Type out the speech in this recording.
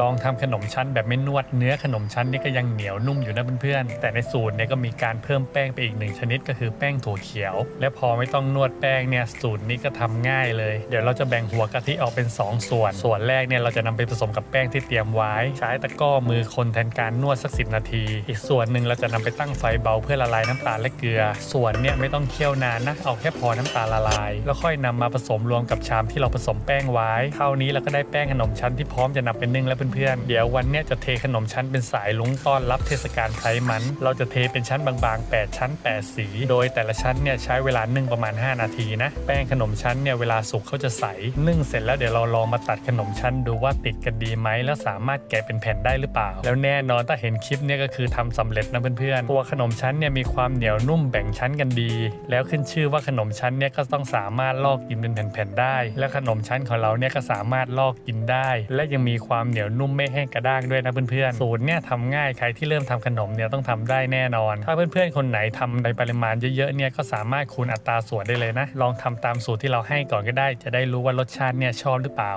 ลองทำขนมชั้นแบบไม่นวดเนื้อขนมชั้นนี่ก็ยังเหนียวนุ่มอยู่นะเพื่อนๆแต่ในสูตรเนี่ยก็มีการเพิ่มแป้งไปอีกหนึ่งชนิดก็คือแป้งถั่วเขียว และพอไม่ต้องนวดแป้งเนี่ยสูตรนี้ก็ทำง่ายเลย เดี๋ยวเราจะแบ่งหัวกะทิออกเป็น 2 ส่วน ส่วนแรกเนี่ยเราจะนำไปผสมกับแป้งที่เตรียมไว้ ใช้ตะก้อมือคนแทนการนวดสักสินาที อีกส่วนหนึ่งเราจะนำไปตั้งไฟเบาเพื่อละลายน้ำตาลและเกลือ ส่วนเนี่ยไม่ต้องเคี่ยวนานนะเอาแค่พอน้ำตาลละลาย แล้วค่อยนำมาผสมรวมกับชามที่เราผสมแป้งไว้เท่านี้เราก็ได้แป้งขนมชั้นที่พร้อมจะนำไปนึ่งแล้วเพื่อนๆ เดี๋ยววันเนี้ยจะเทขนมชั้นเป็นสายลุงต้อนรับเทศกาลไคล้มัน เราจะเทเป็นชั้นบางๆ 8 ชั้น 8 สี โดยแต่ละชั้นเนี่ยใช้เวลานึ่งประมาณ 5 นาทีนะ แป้งขนมชั้นเนี่ยเวลาสุกเขาจะใส นึ่งเสร็จแล้วเดี๋ยวเราลองมาตัดขนมชั้นดูว่าติดกันดีไหมแล้วสามารถแกะเป็นแผ่นได้หรือเปล่า แล้วแน่นอนถ้าเห็นคลิปเนี่ยก็คือทำสำเร็จนะเพื่อนๆตัวขนมชั้นเนี่ยมีความเหนียวนุ่มแบ่งชั้นกันดี แล้วขึ้นชื่อว่าขนมชั้นเนี่ยก็ต้องสามารถลอกกินเป็นแผ่นๆได้ และขนมชั้นของเราเนี่ยก็สามารถลอกกินได้ และยังมีความเหนียวนุ่มไม่แห้งกระด้างด้วยนะเพื่อนๆสูตรเนี่ยทำง่ายใครที่เริ่มทำขนมเนี่ยต้องทำได้แน่นอน ถ้าเพื่อนๆคนไหนทำในปริมาณเยอะๆเนี่ยก็สามารถคูณอัตราส่วนได้เลยนะ ลองทำตามสูตรที่เราให้ก่อนก็ได้ จะได้รู้ว่ารสชาติเนี่ยชอบหรือเปล่า